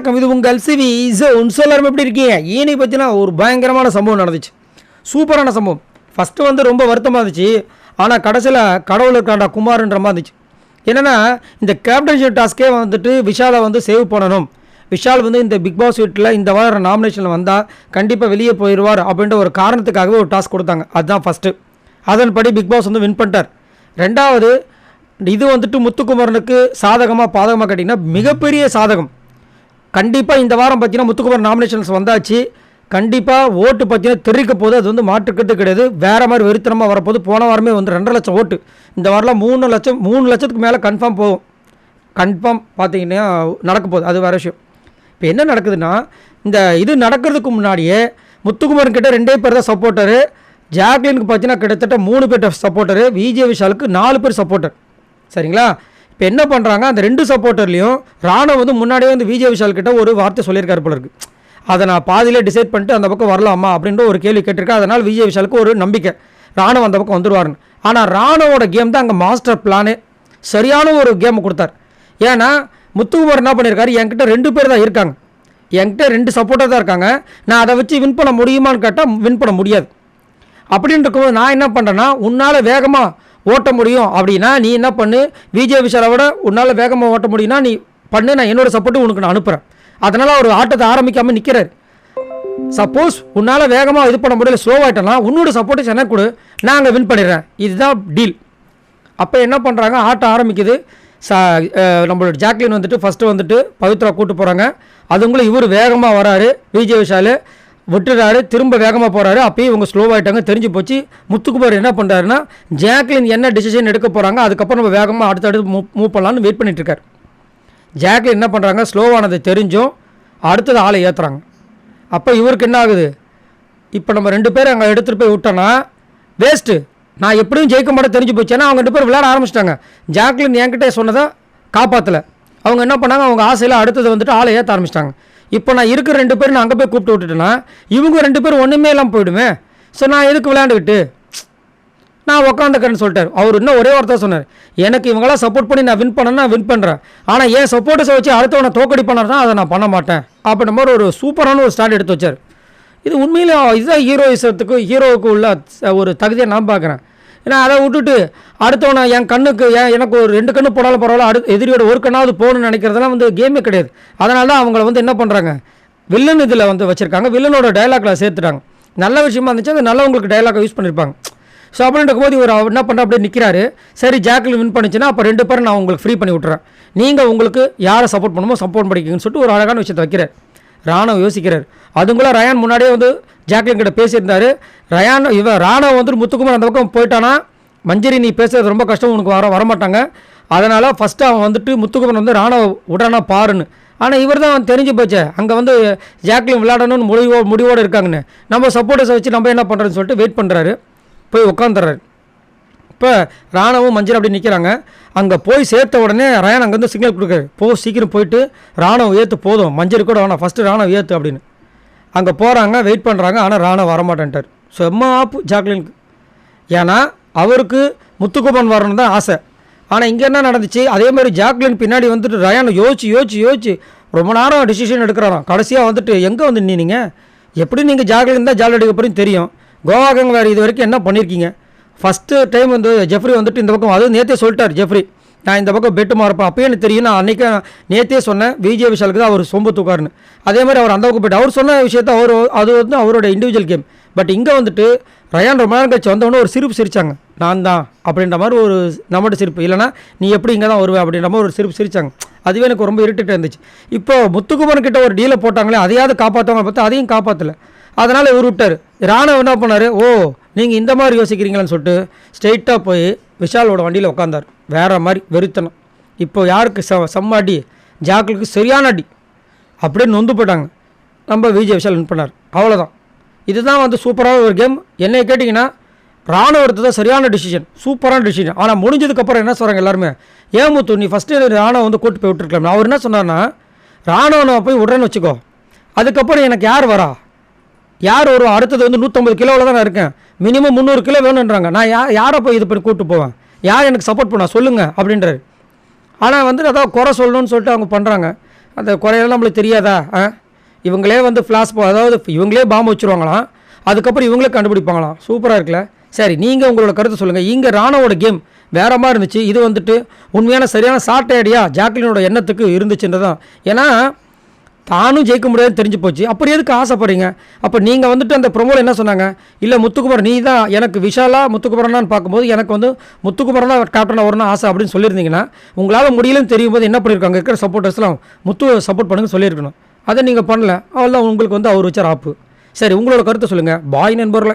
வணக்கம். இது உங்கள் சிவி இஸ் உன்ஸ் எல்லாரும் எப்படி இருக்கீங்க? ஈனி பற்றினா ஒரு பயங்கரமான சம்பவம் நடந்துச்சு. சூப்பரான சம்பவம். ஃபஸ்ட்டு வந்து ரொம்ப வருத்தமாக இருந்துச்சு. ஆனால் கடைசியில் கடவுள் இருக்காண்டா குமார்ன்ற மாதிரி இருந்துச்சு. என்னென்னா இந்த கேப்டன்ஷிப் டாஸ்க்கே வந்துட்டு விஷாலை வந்து சேவ் பண்ணணும். விஷால் வந்து இந்த பிக் பாஸ் வீட்டில் இந்த வாரம் நாமினேஷனில் வந்தால் கண்டிப்பாக வெளியே போயிடுவார் அப்படின்ற ஒரு காரணத்துக்காகவே ஒரு டாஸ்க் கொடுத்தாங்க. அதுதான் ஃபஸ்ட்டு அதன்படி பிக் பாஸ் வந்து வின் பண்ணிட்டார். ரெண்டாவது இது வந்துட்டு முத்துக்குமரனுக்கு சாதகமாக பாதகமாக கேட்டிங்கன்னா மிகப்பெரிய சாதகம். கண்டிப்பாக இந்த வாரம் பார்த்தீங்கன்னா முத்துக்குமார் நாமினேஷன்ஸ் வந்தாச்சு. கண்டிப்பாக ஓட்டு பார்த்தீங்கன்னா தெரிவிக்க போது அது வந்து மாற்றுக்கிறது கிடையாது. வேறு மாதிரி வெறித்தனமாக வரப்போது போன வாரமே வந்து ரெண்டரை லட்சம் ஓட்டு. இந்த வாரம்லாம் மூணு லட்சம் மூணு லட்சத்துக்கு மேலே கன்ஃபார்ம் போகும். கன்ஃபார்ம் பார்த்தீங்கன்னா நடக்க போகுது. அது வேறு விஷயம். இப்போ என்ன நடக்குதுன்னா இந்த இது நடக்கிறதுக்கு முன்னாடியே முத்துக்குமார் கிட்ட ரெண்டே பேர் தான் சப்போர்ட்டரு ஜாக்லினுக்கு பார்த்தீங்கன்னா கிட்டத்தட்ட மூணு பேர் சப்போர்ட்டரு விஜய் விஷாலுக்கு நாலு பேர் சப்போர்ட்டர் சரிங்களா? இப்போ என்ன பண்ணுறாங்க அந்த ரெண்டு சப்போர்ட்டர்லேயும் ராணுவம் வந்து முன்னாடியே வந்து விஜய் விஷால் கிட்ட ஒரு வார்த்தை சொல்லியிருக்காரு போல இருக்கு. அதை நான் பாதியிலே டிசைட் பண்ணிட்டு அந்த பக்கம் வரலாமா அப்படின்ற ஒரு கேள்வி கேட்டிருக்கேன். அதனால் விஜய் விஷாலுக்கு ஒரு நம்பிக்கை. ராணுவ அந்த பக்கம் வந்துடுவார்னு ஆனால் ராணுவோட கேம் தான் அங்கே மாஸ்டர் பிளானே சரியான ஒரு கேம் கொடுத்தார். ஏன்னா முத்துக்குமார் என்ன பண்ணியிருக்காரு என்கிட்ட ரெண்டு பேர் தான் இருக்காங்க. என்கிட்ட ரெண்டு சப்போர்ட்டர் தான் இருக்காங்க. நான் அதை வச்சு வின் பண்ண முடியுமான்னு கேட்டால் வின் பண்ண முடியாது. அப்படின்னு இருக்கும்போது நான் என்ன பண்ணுறேன்னா உன்னால் வேகமாக ஓட்ட முடியும். அப்படின்னா நீ என்ன பண்ணு? விஜய் விஷாலை விட உன்னால் வேகமாக ஓட்ட முடியும்னா நீ பண்ணு நான் என்னோட சப்போர்ட்டு உனக்கு நான் அனுப்புகிறேன் அதனால் அவர் ஆட்டத்தை ஆரம்பிக்காமல் நிற்கிறார் சப்போஸ் உன்னால் வேகமாக இது பண்ண முடியல ஸ்லோவாயிட்டனா உன்னோட சப்போர்ட்டை எனக்கு கொடு. நான் அங்கே வின் பண்ணிடுறேன். இதுதான் டீல் அப்போ என்ன பண்ணுறாங்க ஆட்டம் ஆரம்பிக்குது. சா நம்மளோட ஜாக்லின் வந்துட்டு ஃபஸ்ட்டு வந்துட்டு பவித்ரா கூட்டு போகிறாங்க அதுங்களும் இவர் வேகமாக வராரு. விஜய் விஷாலு விட்டுறாரு திரும்ப வேகமாக போகிறாரு அப்பயும் இவங்க ஸ்லோவாகிட்டாங்க தெரிஞ்சு போச்சு. முத்துக்குமார் என்ன பண்ணுறாருன்னா ஜாக்லின் என்ன டிசிஷன் எடுக்க போகிறாங்க அதுக்கப்புறம் நம்ம வேகமாக அடுத்தடுத்து மூவ் மூவ் பண்ணலான்னு வெயிட் பண்ணிட்டு இருக்காரு. ஜாக்லின் என்ன பண்ணுறாங்க ஸ்லோவானது தெரிஞ்சும் அடுத்தது ஆளை ஏற்றுறாங்க அப்போ இவருக்கு என்ன ஆகுது? இப்போ நம்ம ரெண்டு பேரும் அங்கே எடுத்துகிட்டு போய் விட்டோன்னா வேஸ்ட்டு நான் எப்படியும் ஜெயிக்க மாட்டேன் தெரிஞ்சு போச்சு. ஏன்னா அவங்க ரெண்டு பேரும் விளையாட ஆரம்பிச்சிட்டாங்க. ஜாக்லின் என்கிட்ட சொன்னதை காப்பாற்றலை அவங்க என்ன பண்ணாங்க அவங்க ஆசையில் அடுத்தது வந்துட்டு ஆளை ஏற்ற ஆரம்பிச்சிட்டாங்க. இப்போ நான் இருக்கிற ரெண்டு பேரும் நான் அங்கே போய் கூப்பிட்டு விட்டுட்டேன்னா இவங்க ரெண்டு பேரும் ஒன்றுமே இல்லாமல் போயிடுமே. ஸோ நான் எதுக்கு விளையாண்டுக்கிட்டு? நான் உக்காந்துக்கிறேன்னு சொல்லிட்டார். அவர் இன்னும் ஒரே வார்த்தை சொன்னார். எனக்கு இவங்களாம் சப்போர்ட் பண்ணி நான் வின் பண்ணேன்னா வின் பண்ணுறேன் ஆனால் ஏன் சப்போர்ட்டஸை வச்சு அடுத்தவனை தோக்கடி பண்ணறதா அதை நான் பண்ண மாட்டேன். அப்படின்ற மாதிரி ஒரு சூப்பரான ஒரு ஸ்டாண்ட் எடுத்து வச்சார். இது உண்மையிலே இதுதான் ஹீரோயிசத்துக்கு ஹீரோவுக்கு உள்ள ஒரு தகுதியை நான் பார்க்குறேன். ஏன்னா அதை விட்டுட்டு அடுத்தவனை என் கண்ணுக்கு ஏன் எனக்கு ஒரு ரெண்டு கண்ணு போடாலும் பரவாயில்ல அடுத்து எதிரியோட ஒரு கண்ணாவது போகணும்னு நினைக்கிறதெல்லாம் வந்து கேமே கிடையாது. அதனால தான் அவங்கள வந்து என்ன பண்ணுறாங்க வில்லன் இதில் வந்து வச்சுருக்காங்க. வில்லனோட டயலாக்ல சேர்த்துட்டாங்க. நல்ல விஷயமா இருந்துச்சு. அது நல்லவங்களுக்கு டயலாக் யூஸ் பண்ணியிருப்பாங்க ஸோ அப்படின்ற போது இவர் அவர் என்ன பண்ணுற அப்படியே நிற்கிறாரு சரி ஜாக்கில் வின் பண்ணிச்சுன்னா அப்போ ரெண்டு பேரும் நான் உங்களுக்கு ஃப்ரீ பண்ணி விட்றேன் நீங்கள் உங்களுக்கு யாரை சப்போர்ட் பண்ணுமோ சப்போர்ட் பண்ணிக்கிங்கன்னு சொல்லிட்டு ஒரு அழகான விஷயத்தை வைக்கிறார். ராணுவ யோசிக்கிறார். அதுங்களா ரயான் முன்னாடியே வந்து ஜாக்லின் கிட்ட பேசியிருந்தாரு. ரயான் இவன் ராணா வந்துட்டு முத்துக்குமார் அந்த பக்கம் போயிட்டானா? மஞ்சரி நீ பேசுறது ரொம்ப கஷ்டம் உனக்கு வர வரமாட்டாங்க. அதனால் ஃபஸ்ட்டு அவன் வந்துட்டு முத்துக்குமார் வந்து ராணவ விடானா பாருன்னு. ஆனால் இவர் தான் தெரிஞ்சு போச்சே. அங்கே வந்து ஜாக்லின் விளையாடணும்னு முடிவோ முடிவோடு இருக்காங்கன்னு. நம்ம சப்போர்ட்டர்ஸை வச்சு நம்ம என்ன பண்ணுறதுன்னு சொல்லிட்டு வெயிட் பண்ணுறாரு போய் உட்காந்துறாரு இப்போ ராணவும் மஞ்சள் அப்படி நிற்கிறாங்க அங்கே போய் சேர்த்த உடனே ரயான் அங்கேருந்து சிக்னல் கொடுக்குறாரு. போ சீக்கிரம் போயிட்டு ராணுவம் ஏற்று போதும். மஞ்சள் கூட வேணாம். ஃபஸ்ட்டு ராணுவம் ஏற்று அப்படின்னு. அங்கே போகிறாங்க வெயிட் பண்ணுறாங்க ஆனால் ராணுவம் வரமாட்டேன்ட்டார். செம்ம ஆப்பு ஜாக்லினுக்கு ஏன்னா அவருக்கு முத்துக்குமன் வரணும் தான் ஆசை. ஆனால் இங்கே என்ன நடந்துச்சு? அதே மாதிரி ஜாக்லின் பின்னாடி வந்துட்டு ரயான் யோசிச்சு யோசிச்சு யோசிச்சு ரொம்ப நேரம் டிசிஷன் எடுக்கிறாராம். கடைசியாக வந்துட்டு எங்கே வந்து நின்னீங்க? எப்படி நீங்கள் ஜாக்லின் தான் ஜால் அடிக்க போகிறீங்க தெரியும். கோவா வேறு இது வரைக்கும் என்ன பண்ணியிருக்கீங்க ஃபஸ்ட்டு டைம் வந்து ஜெஃப்ரி வந்துட்டு இந்த பக்கம் அதுவும் நேற்றே சொல்லிட்டார் ஜெஃப்ரி நான் இந்த பக்கம் பெட்டு மாறப்பேன் அப்போயே எனக்கு தெரியும். நான் அன்றைக்கி நேற்றே சொன்னேன். விஜய் விஷாலுக்கு தான் அவர் சொம்பு தூக்காருன்னு அதே மாதிரி அவர் அந்த பக்கம் போய்ட்டு அவர் சொன்ன விஷயத்த அவர் அது வந்து அவரோட இண்டிவிஜுவல் கேம் பட் இங்கே வந்துட்டு ரயான் ரொம்ப நேரம் கழிச்சு வந்தவொடனே ஒரு சிரிப்பு சிரிச்சாங்க. நான் தான் அப்படின்ற மாதிரி ஒரு நம்மகிட்ட சிரிப்பு. இல்லைனா நீ எப்படி இங்கே தான் வருவே அப்படின்ற மாதிரி ஒரு சிரிப்பு சிரித்தாங்க அதுவே எனக்கு ரொம்ப இருட்டுட்டு இருந்துச்சு. இப்போ முத்துக்குமரன் கிட்ட ஒரு டீலை போட்டாங்களே அதையாவது காப்பாற்றவங்க பார்த்தா அதையும் காப்பாற்றல அதனால் இவர் விட்டார். ராணுவ என்ன பண்ணார்? ஓ நீங்கள் இந்த மாதிரி யோசிக்கிறீங்களான்னு சொல்லிட்டு ஸ்ட்ரெயிட்டாக போய் விஷாலோட வண்டியில் உட்காந்தார் வேறு மாதிரி வெறுத்தனம். இப்போ யாருக்கு ச செம்ம அடி? ஜாக்களுக்கு சரியான அடி. அப்படியே நொந்து போயிட்டாங்க. நம்ம விஜய் விஷால் வின் பண்ணார். அவ்வளோதான் இதுதான் வந்து சூப்பரான ஒரு கேம். என்னை கேட்டிங்கன்னா ராணுவ எடுத்தது தான் சரியான டிசிஷன் சூப்பரான டிசிஷன் ஆனால் முடிஞ்சதுக்கப்புறம் என்ன சொல்கிறாங்க எல்லாருமே? ஏன் முத்து நீ ஃபஸ்ட்டு ராணுவ வந்து கூட்டு போய் விட்டுருக்கலாம். அவர் என்ன சொன்னார்னா ராணுவ நான் போய் விட்றேன்னு வச்சுக்கோ. அதுக்கப்புறம் எனக்கு யார் வரா? யார் ஒரு அடுத்தது வந்து நூற்றம்பது கிலோவில் தான் நான் இருக்கேன். மினிமம் முந்நூறு கிலோ வேணுன்றாங்க நான் யா யாரை போய் இது பண்ணி கூப்பிட்டு போவேன்? யார் எனக்கு சப்போர்ட் பண்ணா? சொல்லுங்கள் அப்படின்றாரு. ஆனால் வந்து அதான் குறை சொல்லணும்னு சொல்லிட்டு அவங்க பண்ணுறாங்க அந்த குறையெல்லாம் நம்மளுக்கு தெரியாதா? ஆ? இவங்களே வந்து ஃப்ளாஷ் அதாவது இவங்களே பாம்பு வச்சுருவாங்களாம். அதுக்கப்புறம் இவங்களே கண்டுபிடிப்பாங்களாம். சூப்பராக இருக்குல்ல? சரி நீங்கள் உங்களோட கருத்தை சொல்லுங்கள் இங்கே ராணாவோட கேம் வேற மாதிரி இருந்துச்சு. இது வந்துட்டு உண்மையான சரியான சாட்டை ஐடியா ஜாக்லினோட எண்ணத்துக்கு இருந்துச்சுன்றதான் ஏன்னா தானும் ஜெயிக்க முடியாதுன்னு தெரிஞ்சு போச்சு. அப்புறம் எதுக்கு ஆசைப்படுறீங்க? அப்போ நீங்கள் வந்துட்டு அந்த ப்ரொமோவில் என்ன சொன்னாங்க? இல்லை முத்துக்குமரன் நீ தான் எனக்கு விஷாலா முத்துக்குமரனான்னு பார்க்கும்போது எனக்கு வந்து முத்துக்குமரனா கேப்டனாக வரணும் ஆசை அப்படின்னு சொல்லியிருந்தீங்கன்னா உங்களால் முடியலன்னு தெரியும் போது என்ன பண்ணியிருக்காங்க? இருக்கிற சப்போர்ட்டர்ஸ்லாம் முத்து சப்போர்ட் பண்ணுங்க சொல்லியிருக்கணும். அதை நீங்கள் பண்ணல. அவ்வளோ உங்களுக்கு வந்து அவர் வச்சார் ஆப்பு சரி உங்களோட கருத்தை சொல்லுங்கள் பாய் நண்பர்களை.